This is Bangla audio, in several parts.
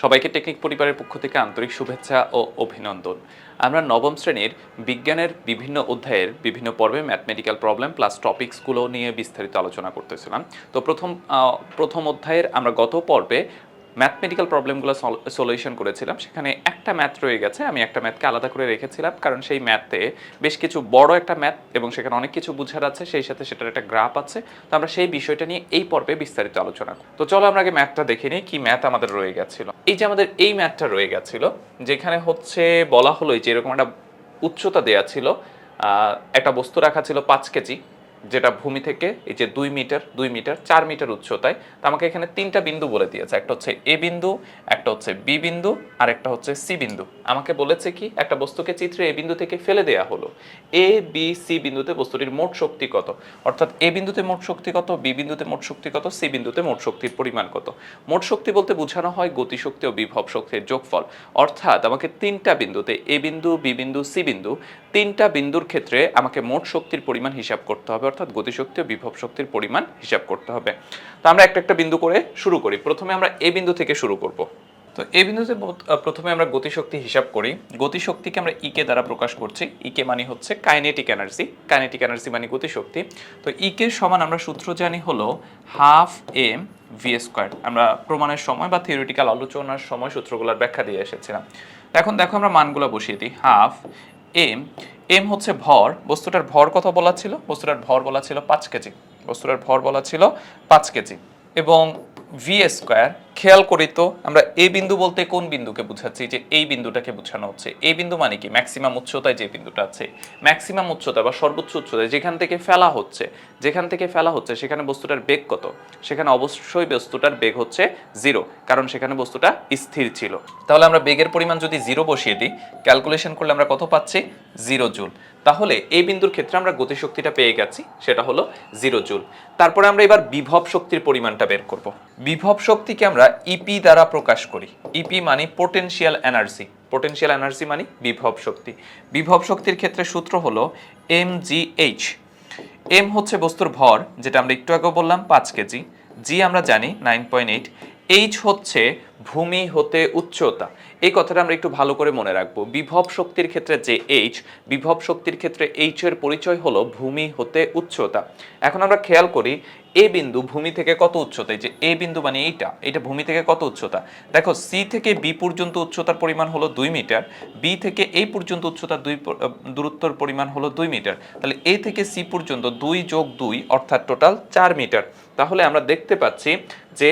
সবাইকে টেকনিক পরিবারের পক্ষ থেকে আন্তরিক শুভেচ্ছা ও অভিনন্দন। আমরা নবম শ্রেণির বিজ্ঞানের বিভিন্ন অধ্যায়ের বিভিন্ন পর্বে ম্যাথমেটিক্যাল প্রবলেম প্লাস টপিকসগুলো নিয়ে বিস্তারিত আলোচনা করতেছিলাম। তো প্রথম প্রথম অধ্যায়ের আমরা গত পর্বে ম্যাথমেটিক্যাল প্রবলেমগুলো সলিউশন করেছিলাম। সেখানে একটা ম্যাথ রয়ে গেছে, আমি একটা ম্যাথকে আলাদা করে রেখেছিলাম, কারণ সেই ম্যাথে বেশ কিছু বড় একটা ম্যাথ এবং সেখানে অনেক কিছু বুঝার আছে, সেই সাথে সেটার একটা গ্রাফ আছে। তো আমরা সেই বিষয়টা নিয়ে এই পর্বে বিস্তারিত আলোচনা তো চলো আমরা আগে ম্যাথটা দেখে নিই, কি ম্যাথ আমাদের রয়ে গেছিল। এই যে আমাদের এই ম্যাথটা রয়ে গেছিল, যেখানে হচ্ছে বলা হলো যে এরকম একটা উচ্চতা দেয়া ছিল একটা বস্তু রাখা ছিল পাঁচ কেজি। যেটা ভূমি থেকে এই যে দুই মিটার দুই মিটার, চার মিটার উচ্চতায় তো আমাকে এখানে তিনটা বিন্দু বলে দিয়েছে। একটা হচ্ছে এ বিন্দু, একটা হচ্ছে বি বিন্দু, আর একটা হচ্ছে সি বিন্দু। আমাকে বলেছে কি, একটা বস্তুকে চিত্রে এ বিন্দু থেকে ফেলে দেয়া হলো। এ, বি, সি বিন্দুতে বস্তুটির মোট শক্তি কত? অর্থাৎ এ বিন্দুতে মোট শক্তি কত, বি বিন্দুতে মোট শক্তি কত, সি বিন্দুতে মোট শক্তির পরিমাণ কত? মোট শক্তি বলতে বোঝানো হয় গতিশক্তি ও বিভব শক্তির যোগফল। অর্থাৎ আমাকে তিনটা বিন্দুতে এ বিন্দু, বি বিন্দু, সি বিন্দু, তিনটা বিন্দুর ক্ষেত্রে আমাকে মোট শক্তির পরিমাণ হিসাব করতে হবে। অর্থাৎ গতিশক্তি ও বিভব শক্তির পরিমাণ হিসাব করতে হবে। তো আমরা একটা একটা বিন্দু করে শুরু করি। প্রথমে আমরা এ বিন্দু থেকে শুরু করব। তো এই বিন্দুতে প্রথমে আমরা গতিশক্তি হিসাব করি। গতিশক্তিকে আমরা ইকে দ্বারা প্রকাশ করছি। ইকে মানে হচ্ছে কাইনেটিক এনার্জি। কাইনেটিক এনার্জি মানে গতিশক্তি। তো ইকে সমান আমরা সূত্র জানি হলো হাফ এম ভি স্কোয়ার। আমরা প্রমাণের সময় বা থিওরিটিক্যাল আলোচনার সময় সূত্রগুলোর ব্যাখ্যা দিয়ে এসেছিলাম। এখন দেখো আমরা মানগুলো বসিয়ে দিই। হাফ এম এম হচ্ছে ভর, বস্তুটার ভর কত বলা ছিল? বস্তুটার ভর বলা ছিল পাঁচ কেজি। বস্তুটার ভর বলা ছিল পাঁচ কেজি। এবং ভি স্কোয়ার খেয়াল করি তো, আমরা এই বিন্দু বলতে কোন বিন্দুকে বোঝাচ্ছি? যে এই বিন্দুটাকে বোঝানো হচ্ছে। এই বিন্দু মানে কি? ম্যাক্সিমাম উচ্চতায় যে বিন্দুটা আছে। ম্যাক্সিমাম উচ্চতা বা সর্বোচ্চ উচ্চতায় যেখান থেকে ফেলা হচ্ছে, যেখান থেকে ফেলা হচ্ছে সেখানে বস্তুটার বেগ কত? সেখানে অবশ্যই বস্তুটার বেগ হচ্ছে জিরো, কারণ সেখানে বস্তুটা স্থির ছিল। তাহলে আমরা বেগের পরিমাণ যদি জিরো বসিয়ে দিই, ক্যালকুলেশন করলে আমরা কত পাচ্ছি? Zero joule. তাহলে এই বিন্দুর ক্ষেত্রে আমরা গতিশক্তিটা পেয়ে গেছি, সেটা হলো জিরো জুল। তারপরে আমরা এবার বিভব শক্তির পরিমাণটা বের করব। বিভব শক্তিকে আমরা ইপি দ্বারা প্রকাশ করি। ইপি মানে পোটেনশিয়াল এনার্জি পোটেনশিয়াল এনার্জি মানে বিভব শক্তি। বিভব শক্তির ক্ষেত্রে সূত্র হল এম জি এইচ এম হচ্ছে বস্তুর ভর, যেটা আমরা একটু আগে বললাম, পাঁচ কেজি। জি আমরা জানি নাইন পয়েন্ট এইট এইচ হচ্ছে ভূমি হতে উচ্চতা। এই কথাটা আমরা একটু ভালো করে মনে রাখব। বিভব শক্তির ক্ষেত্রে যে এইচ বিভব শক্তির ক্ষেত্রে এইচ এর পরিচয় হলো ভূমি হতে উচ্চতা। এখন আমরা খেয়াল করি এ বিন্দু ভূমি থেকে কত উচ্চতায়? যে এ বিন্দু মানে এইটা, এটা ভূমি থেকে কত উচ্চতা? দেখো সি থেকে বি পর্যন্ত উচ্চতার পরিমাণ হলো দুই মিটার বি থেকে এই পর্যন্ত উচ্চতার দুই দূরত্বর পরিমাণ হলো দুই মিটার। তাহলে এ থেকে সি পর্যন্ত দুই যোগ দুই, অর্থাৎ টোটাল চার মিটার। তাহলে আমরা দেখতে পাচ্ছি যে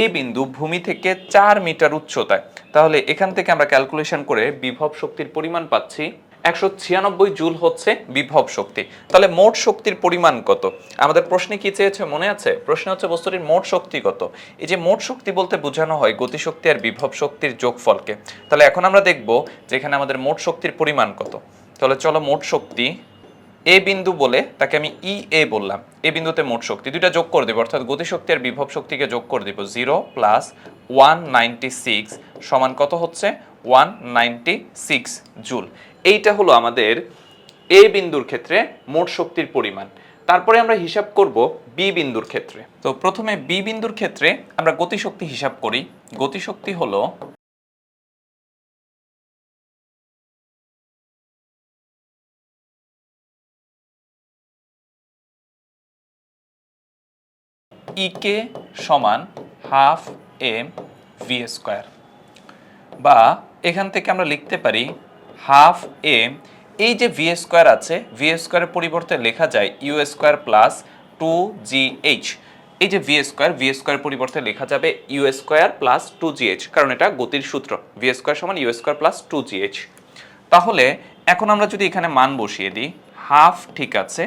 এই বিন্দু ভূমি থেকে চার মিটার উচ্চতায়। তাহলে এখান থেকে আমরা ক্যালকুলেশন করে বিভব শক্তির পরিমাণ পাচ্ছি। একশো ছিয়ানব্বই জুল হচ্ছে বিভব শক্তি। তাহলে মোট শক্তির পরিমাণ কত? আমাদের প্রশ্নে কি চেয়েছে মনে আছে? প্রশ্ন হচ্ছে বস্তুটির মোট শক্তি কত? এই যে মোট শক্তি বলতে বোঝানো হয় গতিশক্তি আর বিভব শক্তির যোগফলকে। তাহলে এখন আমরা দেখব যে এখানে আমাদের মোট শক্তির পরিমাণ কত। তাহলে চলো মোট শক্তি এ বিন্দু বলে তাকে আমি ই এ বললাম। এ বিন্দুতে মোট শক্তি দুইটা যোগ করে দেবো, অর্থাৎ গতিশক্তি আর বিভব শক্তিকে যোগ করে দেবো, zero plus one ninety six সমান কত হচ্ছে? One ninety six joule. এইটা হলো আমাদের এ বিন্দুর ক্ষেত্রে মোট শক্তির পরিমাণ। তারপরে আমরা হিসাব করব বি বিন্দুর ক্ষেত্রে। তো প্রথমে বি বিন্দুর ক্ষেত্রে আমরা গতিশক্তি হিসাব করি। গতিশক্তি হলো ইকে সমান হাফ এম ভি স্কোয়ার। বা এখান থেকে আমরা লিখতে পারি হাফ এম, এই যে ভি স্কোয়ার আছে, ভি স্কোয়ারের পরিবর্তে লেখা যায় U square plus two G H. এই যে ভি স্কোয়ার ভি স্কোয়ার পরিবর্তে লেখা যাবে U square plus two G H, কারণ এটা গতির সূত্র। ভি স্কোয়ার সমান U square plus two G H. তাহলে এখন আমরা যদি এখানে মান বসিয়ে দিই, হাফ ঠিক আছে,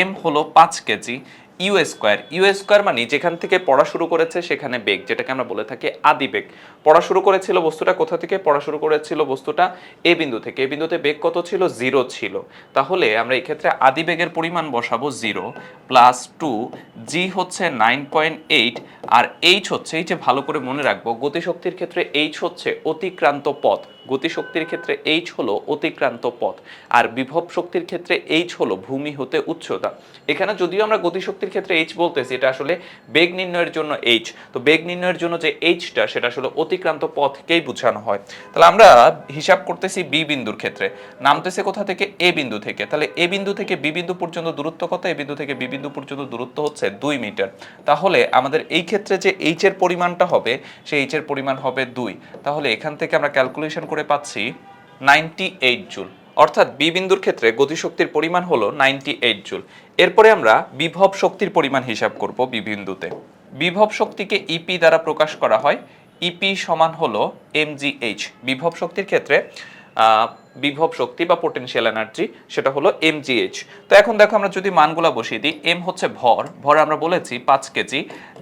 এম হলো পাঁচ KG U square U square মানে যেখান থেকে পড়া শুরু করেছে সেখানে বেগ, যেটাকে আমরা বলে থাকি আদি বেগ। পড়া শুরু করেছিল বস্তুটা কোথা থেকে? পড়া শুরু করেছিল বস্তুটা এ বিন্দু থেকে। এ বিন্দুতে বেগ কত ছিল? জিরো ছিল। তাহলে আমরা এই ক্ষেত্রে আদি বেগের পরিমাণ বসাবো জিরো প্লাস টু, জি হচ্ছে নাইন পয়েন্ট এইট, আর এইচ হচ্ছে, এই যে ভালো করে মনে রাখব, গতিশক্তির ক্ষেত্রে এইচ হচ্ছে অতিক্রান্ত পথ। গতিশক্তির ক্ষেত্রে এইচ হলো অতিক্রান্ত পথ, আর বিভব শক্তির ক্ষেত্রে এইচ হলো ভূমি হতে উচ্চতা। এখানে যদিও আমরা গতিশক্তির ক্ষেত্রে এইচ বলতেছি, এটা আসলে বেগ নির্ণয়ের জন্য এইচ তো বেগ নির্ণয়ের জন্য যে এইচটা সেটা আসলে অতিক্রান্ত পথকেই বোঝানো হয়। তাহলে আমরা হিসাব করতেছি বি বিন্দুর ক্ষেত্রে। নামতেছে কোথা থেকে? এ বিন্দু থেকে। তাহলে এ বিন্দু থেকে বি বিন্দু পর্যন্ত দূরত্ব কত? এ বিন্দু থেকে বি বিন্দু পর্যন্ত দূরত্ব হচ্ছে দুই মিটার। তাহলে আমাদের এই ক্ষেত্রে যে এইচ এর পরিমাণটা হবে, সেই এইচ এর পরিমাণ হবে দুই। তাহলে এখান থেকে আমরা ক্যালকুলেশন করে পাচ্ছি নাইনটি এইট জুল। অর্থাৎ বি বিন্দুর ক্ষেত্রে গতিশক্তির পরিমাণ হলো নাইনটি এইট জুল। এরপরে আমরা বিভব শক্তির পরিমাণ হিসাব করব বি বিন্দুতে। বিভব শক্তিকে ইপি দ্বারা প্রকাশ করা হয়। ইপি সমান হলো এমজিএইচ বিভব শক্তির ক্ষেত্রে বিভব শক্তি বা পোটেনশিয়াল এনার্জি সেটা হলো এম এমজিএইচ তো এখন দেখো আমরা যদি মানগুলো বসিয়ে দিই এম হচ্ছে ভর ভর আমরা বলেছি পাঁচ কেজি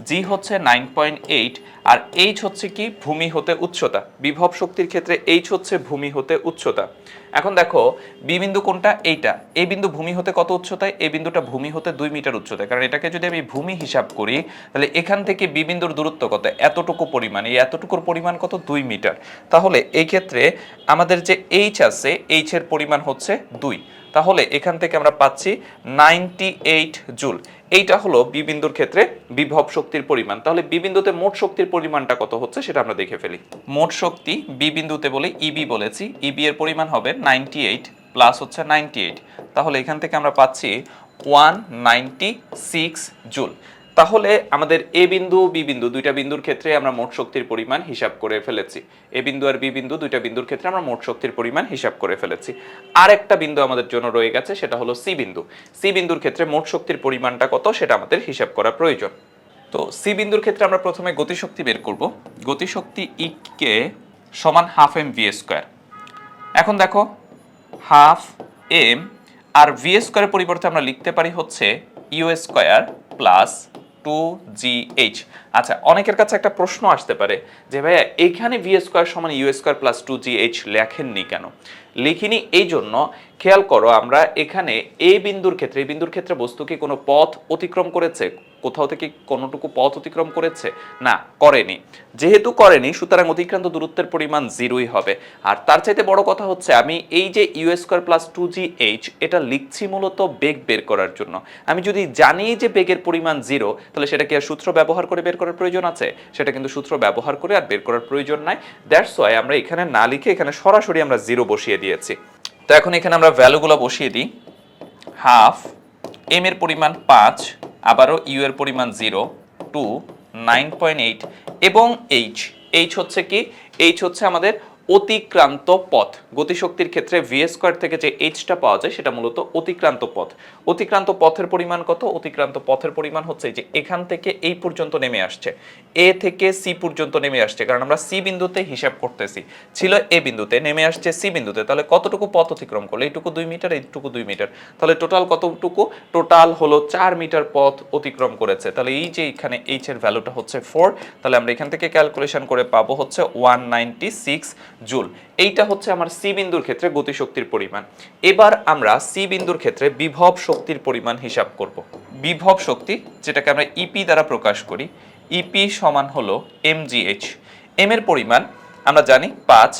জি হচ্ছে নাইন পয়েন্ট এইট আর এইচ হচ্ছে কি ভূমি হতে উচ্চতা। বিভব শক্তির ক্ষেত্রে এইচ হচ্ছে ভূমি হতে উচ্চতা। এখন দেখো বি বিন্দু কোনটা? এইটা। এই বিন্দু ভূমি হতে কত উচ্চতায়? এই বিন্দুটা ভূমি হতে দুই মিটার উচ্চতায়। কারণ এটাকে যদি আমি ভূমি হিসাব করি, তাহলে এখান থেকে বি বিন্দুর দূরত্ব কত? এতটুকু পরিমাণ। এই এতটুকুর পরিমাণ কত? দুই মিটার। তাহলে এই ক্ষেত্রে আমাদের যে এইচ আছে এইচ এর পরিমাণ হচ্ছে দুই। তাহলে এখান থেকে আমরা পাচ্ছি নাইনটি এইট জুল। এইটা হলো বি বিন্দুর ক্ষেত্রে বিভব শক্তির পরিমাণ। তাহলে বি বিন্দুতে মোট শক্তির পরিমাণটা কত হচ্ছে সেটা আমরা দেখে ফেলি। মোট শক্তি বি বিন্দুতে বলে ইবি বলেছি। ইবি এর পরিমাণ হবে নাইনটি এইট প্লাস হচ্ছে নাইনটি এইট। তাহলে এখান থেকে আমরা পাচ্ছি ওয়ান নাইনটি সিক্স জুল। তাহলে আমাদের এ বিন্দু, বি বিন্দু দুইটা বিন্দুর ক্ষেত্রে আমরা মোট শক্তির পরিমাণ হিসাব করে ফেলেছি। এ বিন্দু আর বি বিন্দু দুইটা বিন্দুর ক্ষেত্রে আমরা মোট শক্তির পরিমাণ হিসাব করে ফেলেছি। আর একটা বিন্দু আমাদের জন্য রয়ে গেছে, সেটা হলো সি বিন্দু। সি বিন্দুর ক্ষেত্রে মোট শক্তির পরিমাণটা কত, সেটা আমাদের হিসাব করা প্রয়োজন। তো সি বিন্দুর ক্ষেত্রে আমরা প্রথমে গতিশক্তি বের করব। গতিশক্তি ই কে সমান হাফ এম ভি স্কোয়ার। এখন দেখো, হাফ এম আর ভি স্কোয়ারের পরিবর্তে আমরা লিখতে পারি হচ্ছে U square plus two G H আচ্ছা অনেকের কাছে একটা প্রশ্ন আসতে পারে যে, ভাইয়া, এখানে ভি স্কোয়ার সমান U square plus two G H লেখেননি কেন? লিখিনি এই জন্য খেয়াল করো, আমরা এখানে এই বিন্দুর ক্ষেত্রে, এই বিন্দুর ক্ষেত্রে বস্তু কি কোনো পথ অতিক্রম করেছে? কোথাও থেকে কোনোটুকু পথ অতিক্রম করেছে? না, করেনি। যেহেতু করেনি, সুতরাং অতিক্রান্ত দূরত্বের পরিমাণ জিরোই হবে। আর তার চাইতে বড় কথা হচ্ছে, আমি এই যে U square plus two G H এটা লিখছি মূলত বেগ বের করার জন্য। আমি যদি জানি যে বেগের পরিমাণ জিরো, তাহলে সেটা কি আর সূত্র ব্যবহার করে বের করার প্রয়োজন আছে। সেটা কিন্তু সূত্র ব্যবহার করে আর বের করার প্রয়োজন নাই। দ্যাটস ওয়াই আমরা এখানে না লিখে এখানে সরাসরি আমরা জিরো বসিয়ে দিয়েছি। তো এখন এখানে আমরা ভ্যালুগুলো বসিয়ে দিই। হাফ এম এর পরিমাণ পাঁচ আবারও ইউ এর পরিমাণ zero two nine point eight এবং এইচ এইচ হচ্ছে কি? এইচ হচ্ছে আমাদের অতিক্রান্ত পথ। গতিশক্তির ক্ষেত্রে ভি স্কোয়ার থেকে যে এইচটা পাওয়া যায়, সেটা মূলত অতিক্রান্ত পথ। অতিক্রান্ত পথের পরিমাণ কত? অতিক্রান্ত পথের পরিমাণ হচ্ছে যে এখান থেকে এই পর্যন্ত নেমে আসছে। এ থেকে সি পর্যন্ত নেমে আসছে, কারণ আমরা সি বিন্দুতে হিসাব করতেছি। ছিল এ বিন্দুতে, নেমে আসছে সি বিন্দুতে। তাহলে কতটুকু পথ অতিক্রম করল? এইটুকু দুই মিটার, এইটুকু দুই মিটার। তাহলে টোটাল কতটুকু? টোটাল হলো চার মিটার পথ অতিক্রম করেছে। তাহলে এই যে এখানে এইচ এর ভ্যালুটা হচ্ছে ফোর তাহলে আমরা এখান থেকে ক্যালকুলেশন করে পাবো হচ্ছে ওয়ান নাইনটি সিক্স জুল। এইটা হচ্ছে আমার সি বিন্দুর ক্ষেত্রে গতিশক্তির পরিমাণ। এবার আমরা সি বিন্দুর ক্ষেত্রে বিভব শক্তির পরিমাণ হিসাব করব। বিভব শক্তি, যেটাকে আমরা ইপি দ্বারা প্রকাশ করি ইপি সমান হলো এমজিএইচ এম এর পরিমাণ আমরা জানি পাঁচ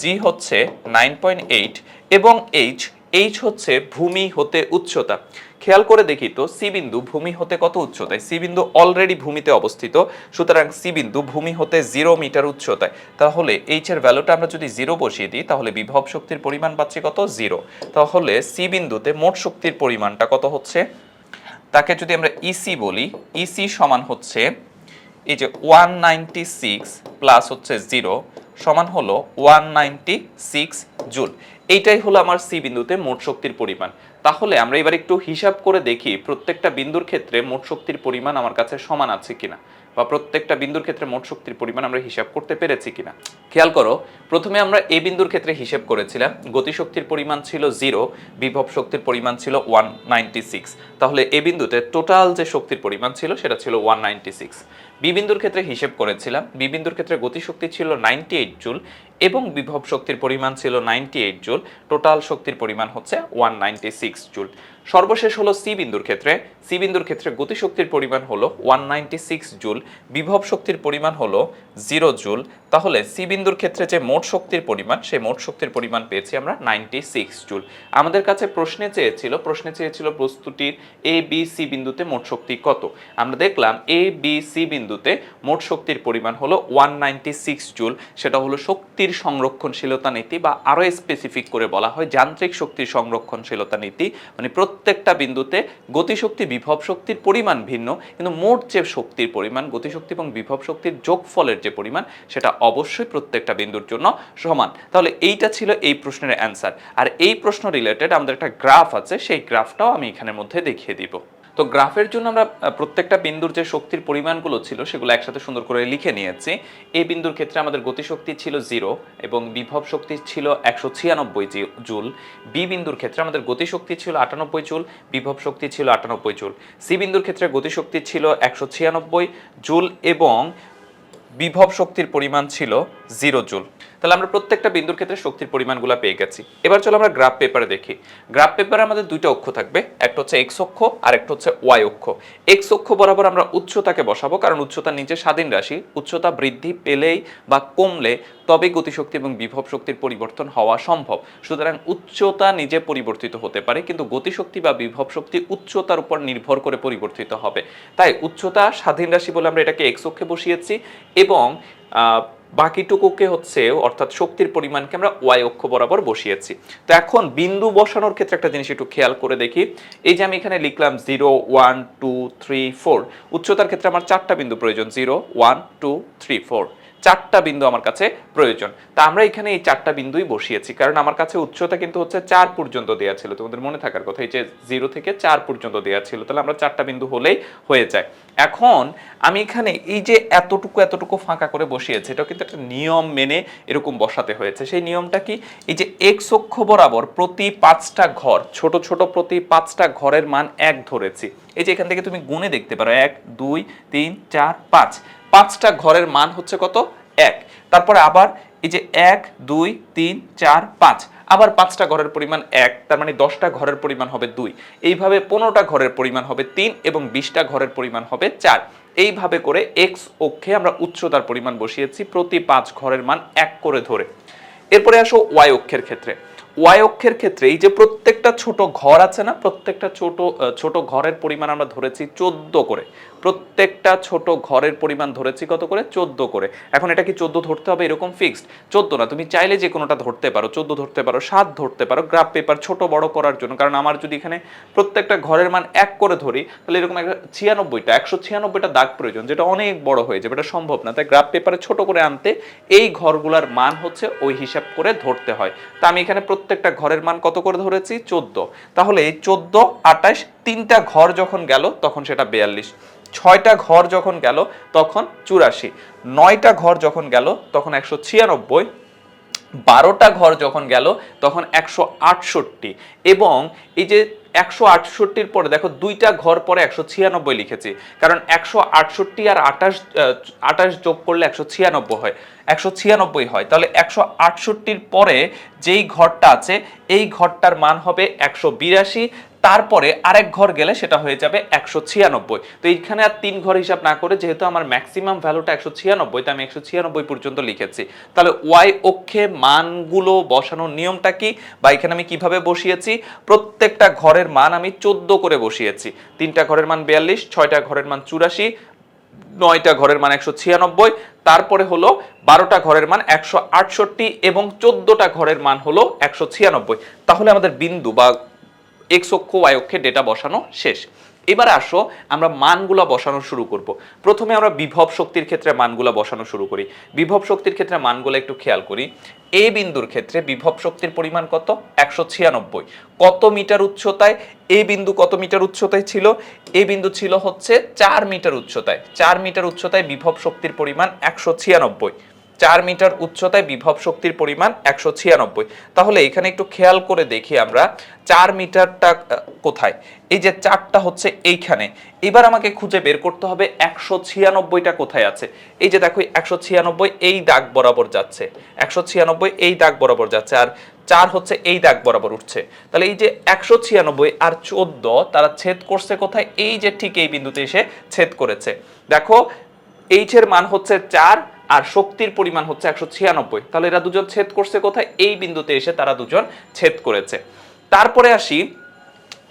জি হচ্ছে নাইন পয়েন্ট এইট এবং এইচ এইচ হচ্ছে ভূমি হতে উচ্চতা। খেয়াল করে দেখি তো সি বিন্দু ভূমি হতে কত উচ্চতায়? সি বিন্দু অলরেডি ভূমিতে অবস্থিত, সুতরাং সি বিন্দু ভূমি হতে জিরো মিটার উচ্চতায়। তাহলে এইচ এর ভ্যালুটা আমরা যদি জিরো বসিয়ে দিই, তাহলে বিভব শক্তির পরিমাণ পাচ্ছি কত? জিরো তাহলে সি বিন্দুতে মোট শক্তির পরিমাণটা কত হচ্ছে? তাকে যদি আমরা ইসি বলি ইসি সমান হচ্ছে এই যে ওয়ান নাইনটি সিক্স প্লাস হচ্ছে জিরো সমান হলো ওয়ান নাইনটি সিক্স জুল। এইটাই হলো আমার সি বিন্দুতে মোট শক্তির পরিমাণ। তাহলে আমরা এবার একটু হিসাব করে দেখি প্রত্যেকটা বিন্দুর ক্ষেত্রে মোট শক্তির পরিমাণ আমার কাছে সমান আছে কিনা, বা প্রত্যেকটা বিন্দুর ক্ষেত্রে মোট শক্তির পরিমাণ আমরা হিসাব করতে পেরেছি কিনা। খেয়াল করো, প্রথমে আমরা এ বিন্দুর ক্ষেত্রে হিসেব করেছিলাম, গতিশক্তির পরিমাণ ছিল জিরো বিভব শক্তির পরিমাণ ছিল ওয়ান নাইনটি সিক্স তাহলে এ বিন্দুতে টোটাল যে শক্তির পরিমাণ ছিল সেটা ছিল ওয়ান নাইনটি সিক্স বি বিন্দুর ক্ষেত্রে হিসেব করেছিলাম। বি বিন্দুর ক্ষেত্রে গতিশক্তি ছিল নাইনটি এইট জুল এবং বিভব শক্তির পরিমাণ ছিল নাইনটি এইট জুল। টোটাল শক্তির পরিমাণ হচ্ছে ওয়ান নাইনটি সিক্স জুল। সর্বশেষ হলো সি বিন্দুর ক্ষেত্রে। সি বিন্দুর ক্ষেত্রে গতিশক্তির পরিমাণ হলো ওয়ান নাইনটি সিক্স জুল। বিভব শক্তির পরিমাণ হলো জিরো জুল। তাহলে সি বিন্দুর ক্ষেত্রে যে মোট শক্তির পরিমাণ, সেই মোট শক্তির পরিমাণ পেয়েছি আমরা নাইনটি সিক্স জুল। আমাদের কাছে প্রশ্নে চেয়েছিল প্রশ্নে চেয়েছিল বস্তুটির এ বি সি বিন্দুতে মোট শক্তি কত? আমরা দেখলাম এ বি সি বিন্দুতে মোট শক্তির পরিমাণ হলো ওয়ান জুল সেটা হলো শক্তির সংরক্ষণশীলতা নীতি বা আরও স্পেসিফিক করে বলা হয় যান্ত্রিক শক্তির সংরক্ষণশীলতা নীতি। মানে প্রত্যেকটা বিন্দুতে গতিশক্তি, বিভব শক্তির পরিমাণ ভিন্ন, কিন্তু মোট যে শক্তির পরিমাণ, গতিশক্তি এবং বিভব শক্তির যোগফলের যে পরিমাণ, সেটা অবশ্যই প্রত্যেকটা বিন্দুর জন্য সমান। তাহলে এইটা ছিল এই প্রশ্নের অ্যান্সার আর এই প্রশ্ন রিলেটেড আমাদের একটা গ্রাফ আছে, সেই গ্রাফটাও আমি এখানের মধ্যে দেখিয়ে দিব। তো গ্রাফের জন্য আমরা প্রত্যেকটা বিন্দুর যে শক্তির পরিমাণগুলো ছিল সেগুলো একসাথে সুন্দর করে লিখে নিয়েছি। এই বিন্দুর ক্ষেত্রে আমাদের গতিশক্তি ছিল জিরো এবং বিভব শক্তি ছিল একশো ছিয়ানব্বই জুল। বি বিন্দুর ক্ষেত্রে আমাদের গতিশক্তি ছিল আটানব্বই জুল, বিভব শক্তি ছিল আটানব্বই জুল। সি বিন্দুর ক্ষেত্রে গতিশক্তি ছিল একশো ছিয়ানব্বই জুল এবং বিভব শক্তির পরিমাণ ছিল জিরো জুল। তাহলে আমরা প্রত্যেকটা বিন্দুর ক্ষেত্রে শক্তির পরিমাণগুলো পেয়ে গেছি। এবার চলো আমরা গ্রাফ পেপারে দেখি। গ্রাফ পেপারে আমাদের দুইটা অক্ষ থাকবে, একটা হচ্ছে এক্স অক্ষ আর একটা হচ্ছে ওয়াই অক্ষ। এক্স অক্ষ বরাবর আমরা উচ্চতাকে বসাবো, কারণ উচ্চতা নিচে স্বাধীন রাশি, উচ্চতা বৃদ্ধি পেলেই বা কমলে তবে গতিশক্তি এবং বিভব শক্তির পরিবর্তন হওয়া সম্ভব। সুতরাং উচ্চতা নিজে পরিবর্তিত হতে পারে, কিন্তু গতিশক্তি বা বিভব শক্তি উচ্চতার উপর নির্ভর করে পরিবর্তিত হবে। তাই উচ্চতা স্বাধীন রাশি বলে আমরা এটাকে এক্স অক্ষে বসিয়েছি এবং বাকিটুকুকে হচ্ছে, অর্থাৎ শক্তির পরিমাণকে আমরা ওয়াই অক্ষ বরাবর বসিয়েছি। তো এখন বিন্দু বসানোর ক্ষেত্রে একটা জিনিস একটু খেয়াল করে দেখি। এই যে আমি এখানে লিখলাম zero, one, two, three, four. উচ্চতার ক্ষেত্রে আমার চারটা বিন্দু প্রয়োজন, zero, one, two, three, four. চারটা বিন্দু আমার কাছে প্রয়োজন। তা আমরা এখানে এই চারটা বিন্দুই বসিয়েছি, কারণ আমার কাছে উচ্চতা কিন্তু হচ্ছে চার পর্যন্ত দেওয়া ছিল। তোমাদের মনে থাকার কথা, এই যে জিরো থেকে চার পর্যন্ত দেওয়া ছিল, তাহলে আমরা চারটা বিন্দু হলেই হয়ে যায়। এখন আমি এখানে এই যে এতটুকু এতটুকু ফাঁকা করে বসিয়েছি এটা কিন্তু একটা নিয়ম মেনে এরকম বসাতে হয়েছে। সেই নিয়মটা কি? এই যে এক্স অক্ষ বরাবর প্রতি পাঁচটা ঘর, ছোট ছোট প্রতি পাঁচটা ঘরের মান এক ধরেছি। এই যে এখান থেকে তুমি গুণে দেখতে পারো, এক, দুই, তিন, চার, পাঁচ। পাঁচটা ঘরের মান হচ্ছে কত? এক। তারপরে আবার এই যে এক, দুই, তিন, চার, পাঁচ। আবার পাঁচটা ঘরের পরিমাণ এক, তার মানে দশটা ঘরের পরিমাণ হবে দুই। এইভাবে পনেরোটা ঘরের পরিমাণ হবে তিন এবং বিশটা ঘরের পরিমাণ হবে চার। এইভাবে করে এক্স অক্ষে আমরা উচ্চতার পরিমাণ বসিয়েছি প্রতি পাঁচ ঘরের মান এক করে ধরে। এরপরে আসো ওয়াই অক্ষের ক্ষেত্রে। ওয়াই অক্ষের ক্ষেত্রে এই যে প্রত্যেকটা ছোট ঘর আছে না, প্রত্যেকটা ছোট ছোট ঘরের পরিমাণ আমরা ধরেছি চোদ্দ করে। প্রত্যেকটা ছোট ঘরের পরিমাণ ধরেছি কত করে? চোদ্দ করে। এখন এটা কি চোদ্দ ধরতে হবে? এরকম ফিক্সড চোদ্দ না, তুমি চাইলে যে কোনোটা ধরতে পারো, চোদ্দ ধরতে পারো, সাত ধরতে পারো গ্রাফ পেপার ছোট বড় করার জন্য। কারণ আমার যদি এখানে প্রত্যেকটা ঘরের মান এক করে ধরি, তাহলে এরকম একটা ছিয়ানব্বইটা, একশো ছিয়ানব্বইটা দাগ প্রয়োজন, যেটা অনেক বড় হয়ে যাবে। এটা সম্ভব না। তাই গ্রাফ পেপারে ছোট করে আনতে এই ঘরগুলার মান হচ্ছে ওই হিসাব করে ধরতে হয়। তা আমি এখানে প্রত্যেকটা ঘরের মান কত করে ধরেছি? চোদ্দ। তাহলে এই চোদ্দ আটাশ তিনটা ঘর যখন গেল, তখন সেটা বেয়াল্লিশ। ছয়টা ঘর যখন গেল, তখন চুরাশি। নয়টা ঘর যখন গেল, তখন একশো ছিয়ানব্বই। বারোটা ঘর যখন গেল, তখন একশো আটষট্টি। এবং এই যে একশো আটষট্টির পরে, দেখো দুইটা ঘর পরে একশো ছিয়ানব্বই লিখেছি। কারণ একশো আটষট্টি আর আঠাশ আঠাশ যোগ করলে একশো ছিয়ানব্বই হয়। একশো ছিয়ানব্বই হয়। তাহলে একশো আটষট্টির পরে যেই ঘরটা আছে, এই ঘরটার মান হবে একশো বিরাশি। তারপরে আরেক ঘর গেলে সেটা হয়ে যাবে একশো ছিয়ানব্বই। তো এইখানে আর তিন ঘর হিসাব না করে, যেহেতু আমার ম্যাক্সিমাম ভ্যালুটা একশো ছিয়ানব্বই, তো আমি একশো ছিয়ানব্বই পর্যন্ত লিখেছি। তাহলে ওয়াই অক্ষে মানগুলো বসানোর নিয়মটা কি? বা এখানে আমি কীভাবে বসিয়েছি? প্রত্যেকটা ঘরের মান আমি চোদ্দ করে বসিয়েছি। তিনটা ঘরের মান বিয়াল্লিশ, ছয়টা ঘরের মান চুরাশি, নয়টা ঘরের মান একশো ছিয়ানব্বই, তারপরে হলো বারোটা ঘরের মান একশো আটষট্টি এবং চোদ্দটা ঘরের মান হলো একশো ছিয়ানব্বই। তাহলে আমাদের বিন্দু বা এক্স অক্ষ ওয়াই অক্ষে ডেটা বসানো শেষ। এবার আসো, আমরা মানগুলা বসানো শুরু করব। প্রথমে আমরা বিভব শক্তির ক্ষেত্রে মানগুলা বসানো শুরু করি। বিভব শক্তির ক্ষেত্রে মানগুলো একটু খেয়াল করি। এ বিন্দুর ক্ষেত্রে বিভব শক্তির পরিমাণ কত? একশো ছিয়ানব্বই। কত মিটার উচ্চতায়? এ বিন্দু কত মিটার উচ্চতায় ছিল? এ বিন্দু ছিল হচ্ছে চার মিটার উচ্চতায়। চার মিটার উচ্চতায় বিভব শক্তির পরিমাণ একশো ছিয়ানব্বই। চার মিটার উচ্চতায় বিভব শক্তির পরিমাণ একশো ছিয়ানব্বই। তাহলে এখানে একটু খেয়াল করে দেখি আমরা চার মিটারটা কোথায়? এই যে চারটা হচ্ছে এইখানে। এবার আমাকে খুঁজে বের করতে হবে একশো ছিয়ানব্বইটা কোথায় আছে। এই যে দেখো, একশো ছিয়ানব্বই এই দাগ বরাবর যাচ্ছে। একশো ছিয়ানব্বই এই দাগ বরাবর যাচ্ছে আর চার হচ্ছে এই দাগ বরাবর উঠছে। তাহলে এই যে একশো ছিয়ানব্বই আর চোদ্দ, তারা ছেদ করছে কোথায়? এই যে ঠিক এই বিন্দুতে এসে ছেদ করেছে। দেখো, এইচ এর মান হচ্ছে চার আর শক্তির পরিমাণ হচ্ছে একশো ছিয়ানব্বই। তাহলে এরা দুজন ছেদ করছে কোথায়? এই বিন্দুতে এসে তারা দুজন ছেদ করেছে। তারপরে আসি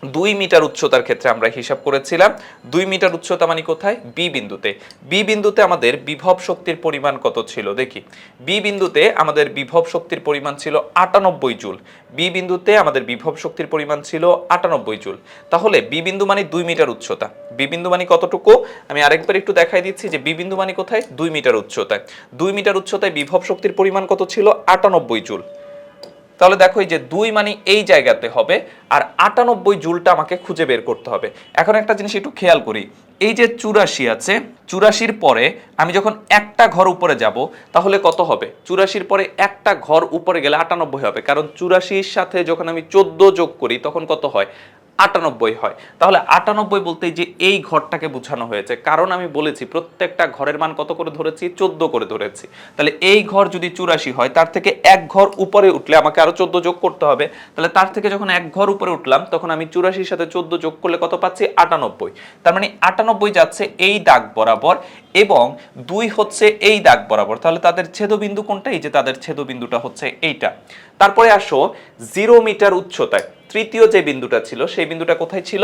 দুই মিটার উচ্চতার ক্ষেত্রে আমরা হিসাব করেছিলাম। দুই মিটার উচ্চতা মানে কোথায়? বি বিন্দুতে। বি বিন্দুতে আমাদের বিভব শক্তির পরিমাণ কত ছিল? দেখি। বি বিন্দুতে আমাদের বিভব শক্তির পরিমাণ ছিল আটানব্বই জুল। বি বিন্দুতে আমাদের বিভব শক্তির পরিমাণ ছিল আটানব্বই জুল। তাহলে বি বিন্দু মানে দুই মিটার উচ্চতা। বি বিন্দু মানে কতটুকু? আমি আরেকবার একটু দেখাই দিচ্ছি যে বি বিন্দু মানে কোথায়? দুই মিটার উচ্চতায়। দুই মিটার উচ্চতায় বিভব শক্তির পরিমাণ কত ছিল? আটানব্বই জুল। তাহলে দেখো এই যে দুই মানে এই জায়গাতে হবে, আর আটানব্বই জুলটা আমাকে খুঁজে বের করতে হবে। এখন একটা জিনিস একটু খেয়াল করি, এই যে চুরাশি আছে, চুরাশির পরে আমি যখন একটা ঘর উপরে যাব, তাহলে কত হবে? চুরাশির পরে একটা ঘর উপরে গেলে আটানব্বই হবে, কারণ চুরাশির সাথে যখন আমি চোদ্দ যোগ করি, তখন কত হয়? আটানব্বই হয়। তাহলে আটানব্বই বলতে যে এই ঘরটাকে বোঝানো হয়েছে, কারণ আমি বলেছি প্রত্যেকটা ঘরের মান কত করে ধরেছি? চোদ্দ করে ধরেছি। তাহলে এই ঘর যদি চুরাশি হয়, তার থেকে এক ঘর উপরে উঠলে আমাকে আরও চোদ্দ যোগ করতে হবে। তাহলে তার থেকে যখন এক ঘর উপরে উঠলাম, তখন আমি চুরাশির সাথে চোদ্দ যোগ করলে কত পাচ্ছি? আটানব্বই। তার মানে আটানব্বই যাচ্ছে এই দাগ বরাবর এবং দুই হচ্ছে এই দাগ বরাবর। তাহলে তাদের ছেদবিন্দু কোনটা? এই যে তাদের ছেদবিন্দুটা হচ্ছে এইটা। তারপরে আসো, জিরো মিটার উচ্চতায়। তৃতীয় যে বিন্দুটা ছিল, সেই বিন্দুটা কোথায় ছিল?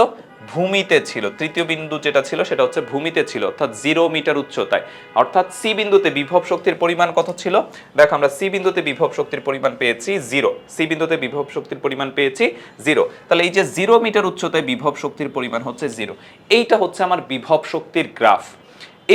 ভূমিতে ছিল। তৃতীয় বিন্দু যেটা ছিল, সেটা হচ্ছে ভূমিতে ছিল, অর্থাৎ জিরো মিটার উচ্চতায়। অর্থাৎ সি বিন্দুতে বিভব শক্তির পরিমাণ কত ছিল? দেখো, আমরা সি বিন্দুতে বিভব শক্তির পরিমাণ পেয়েছি জিরো সি বিন্দুতে বিভব শক্তির পরিমাণ পেয়েছি জিরো তাহলে এই যে জিরো মিটার উচ্চতায় বিভব শক্তির পরিমাণ হচ্ছে জিরো এইটা হচ্ছে আমার বিভব শক্তির গ্রাফ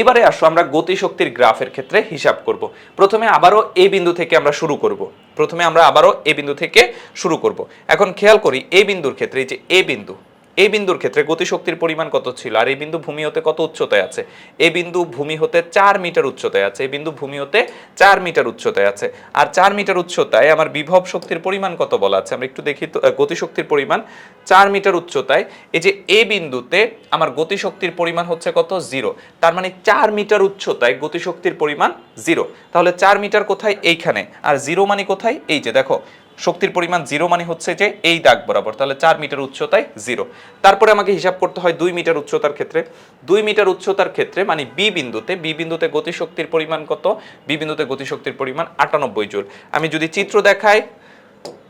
এবারে আসো, আমরা গতিশক্তির গ্রাফের ক্ষেত্রে হিসাব করব। প্রথমে আবারও এ বিন্দু থেকে আমরা শুরু করব। প্রথমে আমরা আবারও এ বিন্দু থেকে শুরু করব। এখন খেয়াল করি, এ বিন্দুর ক্ষেত্রে যে এ বিন্দু এই বিন্দুর ক্ষেত্রে গতিশক্তির পরিমাণ কত ছিল? আর এই বিন্দু ভূমি হতে কত উচ্চতায় আছে? এই বিন্দু ভূমি হতে চার মিটার উচ্চতায় আছে। এই বিন্দু ভূমি হতে চার মিটার উচ্চতায় আছে। আর চার মিটার উচ্চতায় আমার বিভব শক্তির পরিমাণ কত বলা আছে? আমরা একটু দেখি তো গতিশক্তির পরিমাণ। চার মিটার উচ্চতায় এই যে এ বিন্দুতে আমার গতিশক্তির পরিমাণ হচ্ছে কত? জিরো। তার মানে চার মিটার উচ্চতায় গতিশক্তির পরিমাণ জিরো। তাহলে চার মিটার কোথায়? এইখানে। আর জিরো মানে কোথায়? এই যে দেখো শক্তির পরিমাণ জিরো মানে হচ্ছে যে এই দাগ বরাবর, তাহলে চার মিটার উচ্চতায় জিরো তারপরে আমাকে হিসাব করতে হয় দুই মিটার উচ্চতার ক্ষেত্রে। দুই মিটার উচ্চতার ক্ষেত্রে মানে বি বিন্দুতে বি বিন্দুতে গতিশক্তির পরিমাণ কত? বি বিন্দুতে গতিশক্তির পরিমাণ আটানব্বই জুল। আমি যদি চিত্র দেখাই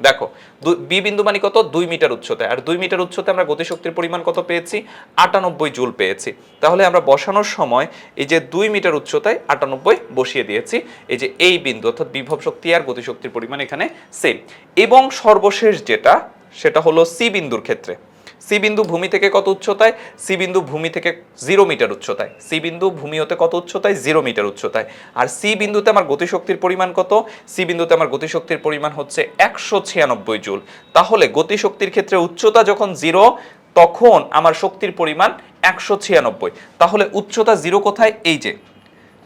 দেখো বি বিন্দু মানে কত? দুই মিটার উচ্চতায়। আর দুই মিটার উচ্চতায় আমরা গতিশক্তির পরিমাণ কত পেয়েছি? আটানব্বই জুল পেয়েছি। তাহলে আমরা বসানোর সময় এই যে দুই মিটার উচ্চতায় আটানব্বই বসিয়ে দিয়েছি। এই যে এই বিন্দু, অর্থাৎ বিভব শক্তি আর গতিশক্তির পরিমাণ এখানে সেম এবং সর্বশেষ যেটা, সেটা হলো সি বিন্দুর ক্ষেত্রে। সি বিন্দু ভূমি থেকে কত উচ্চতায়? সি বিন্দু ভূমি থেকে জিরো মিটার উচ্চতায়। সি বিন্দু ভূমি হতে কত উচ্চতায়? জিরো মিটার উচ্চতায়। আর সি বিন্দুতে আমার গতিশক্তির পরিমাণ কত? সি বিন্দুতে আমার গতিশক্তির পরিমাণ হচ্ছে একশো ছিয়ানব্বই জুল। তাহলে গতিশক্তির ক্ষেত্রে উচ্চতা যখন জিরো তখন আমার শক্তির পরিমাণ একশো ছিয়ানব্বই। তাহলে উচ্চতা জিরো কোথায়? এই যে,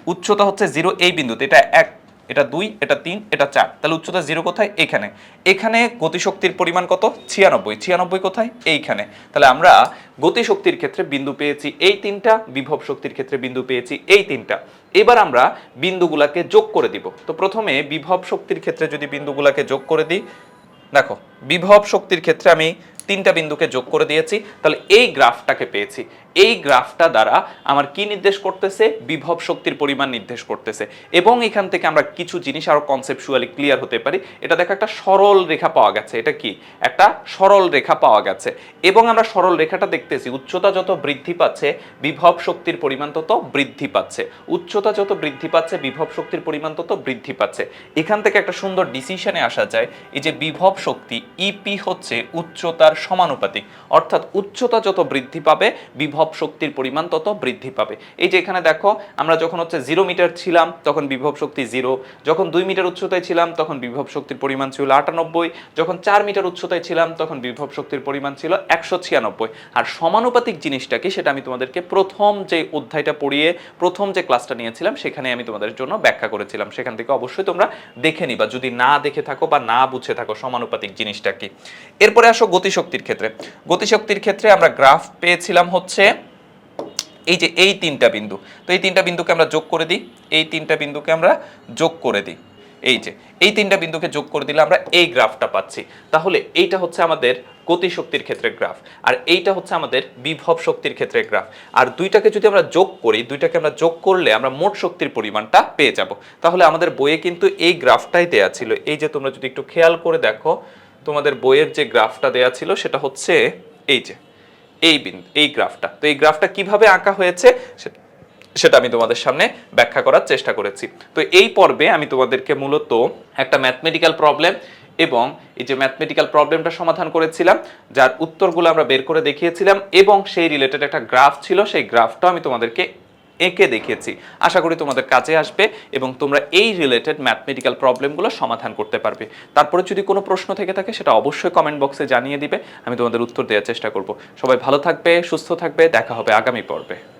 উচ্চতা হচ্ছে জিরো এই বিন্দুতে। এটা এক এটা দুই, এটা তিন, এটা চার। তাহলে উচ্চতা জিরো কোথায়? এখানে। এখানে গতিশক্তির পরিমাণ কত? ছিয়ানব্বই। ছিয়ানব্বই কোথায়? এইখানে। তাহলে আমরা গতিশক্তির ক্ষেত্রে বিন্দু পেয়েছি এই তিনটা, বিভব শক্তির ক্ষেত্রে বিন্দু পেয়েছি এই তিনটা। এবার আমরা বিন্দুগুলাকে যোগ করে দিব। তো প্রথমে বিভব শক্তির ক্ষেত্রে যদি বিন্দুগুলাকে যোগ করে দিই, দেখো, বিভব শক্তির ক্ষেত্রে আমি তিনটা বিন্দুকে যোগ করে দিয়েছি, তাহলে এই গ্রাফটাকে পেয়েছি। এই গ্রাফটা দ্বারা আমার কি নির্দেশ করতেছে? বিভব শক্তির পরিমাণ নির্দেশ করতেছে। এবং এখান থেকে আমরা কিছু জিনিস আরও কনসেপচুয়ালি ক্লিয়ার হতে পারি। এটা দেখো একটা সরল রেখা পাওয়া গেছে। এটা কি? একটা সরল রেখা পাওয়া গেছে। এবং আমরা সরল রেখাটা দেখতেছি, উচ্চতা যত বৃদ্ধি পাচ্ছে, বিভব শক্তির পরিমাণ তত বৃদ্ধি পাচ্ছে। উচ্চতা যত বৃদ্ধি পাচ্ছে, বিভব শক্তির পরিমাণ তত বৃদ্ধি পাচ্ছে। এখান থেকে একটা সুন্দর ডিসিশনে আসা যায়, এই যে বিভব শক্তি ইপি হচ্ছে উচ্চতার সমানুপাতিক। অর্থাৎ উচ্চতা যত বৃদ্ধি পাবে, বিভব শক্তির পরিমাণ তত বৃদ্ধি পাবে। এই যে এখানে দেখো, আমরা যখন হচ্ছে জিরো মিটার ছিলাম, তখন বিভব শক্তি জিরো যখন দুই মিটার উচ্চতায় ছিলাম, তখন বিভব শক্তির পরিমাণ ছিল আটানব্বই। যখন চার মিটার উচ্চতায় ছিলাম, তখন বিভব শক্তির পরিমাণ ছিল একশো ছিয়ানব্বই। আর সমানুপাতিক জিনিসটা কি, সেটা আমি তোমাদেরকে প্রথম যে অধ্যায়টা পড়িয়ে, প্রথম যে ক্লাসটা নিয়েছিলাম, সেখানে আমি তোমাদের জন্য ব্যাখ্যা করেছিলাম। সেখান থেকে অবশ্যই তোমরা দেখে নিবা। যদি না দেখে থাকো বা না বুঝে থাকো সমানুপাতিক জিনিসটা কি। এরপরে আসো গতিশক্তির ক্ষেত্রে। গতিশক্তির ক্ষেত্রে আমরা গ্রাফ পেয়েছিলাম হচ্ছে এই যে এই তিনটা বিন্দু। তো এই তিনটা বিন্দুকে আমরা যোগ করে দিই। এই তিনটা বিন্দুকে আমরা যোগ করে দিই। এই যে, এই তিনটা বিন্দুকে যোগ করে দিলে আমরা এই গ্রাফটা পাচ্ছি। তাহলে এইটা হচ্ছে আমাদের গতিশক্তির ক্ষেত্রে গ্রাফ। আর এইটা হচ্ছে আমাদের বিভব শক্তির ক্ষেত্রে গ্রাফ। আর দুইটাকে যদি আমরা যোগ করি, দুইটাকে আমরা যোগ করলে আমরা মোট শক্তির পরিমাণটা পেয়ে যাব। তাহলে আমাদের বইয়ে কিন্তু এই গ্রাফটাই দেয়া ছিল। এই যে তোমরা যদি একটু খেয়াল করে দেখো তোমাদের বইয়ের যে গ্রাফটা দেয়া ছিল সেটা হচ্ছে এই যে, এই বিন্দু এই গ্রাফটা। তো এই গ্রাফটা কীভাবে আঁকা হয়েছে সেটা আমি তোমাদের সামনে ব্যাখ্যা করার চেষ্টা করেছি। তো এই পর্বে আমি তোমাদেরকে মূলত একটা ম্যাথমেটিক্যাল প্রবলেম এবং এই যে ম্যাথমেটিক্যাল প্রবলেমটা সমাধান করেছিলাম, যার উত্তরগুলো আমরা বের করে দেখিয়েছিলাম এবং সেই রিলেটেড একটা গ্রাফ ছিল, সেই গ্রাফটাও আমি তোমাদেরকে এঁকে দেখিয়েছি। আশা করি তোমাদের কাজে আসবে এবং তোমরা এই রিলেটেড ম্যাথমেটিক্যাল প্রবলেমগুলো সমাধান করতে পারবে। তারপরে যদি কোনো প্রশ্ন থেকে থাকে, সেটা অবশ্যই কমেন্ট বক্সে জানিয়ে দিবে। আমি তোমাদের উত্তর দেওয়ার চেষ্টা করব। সবাই ভালো থাকবে, সুস্থ থাকবে, দেখা হবে আগামী পর্বে।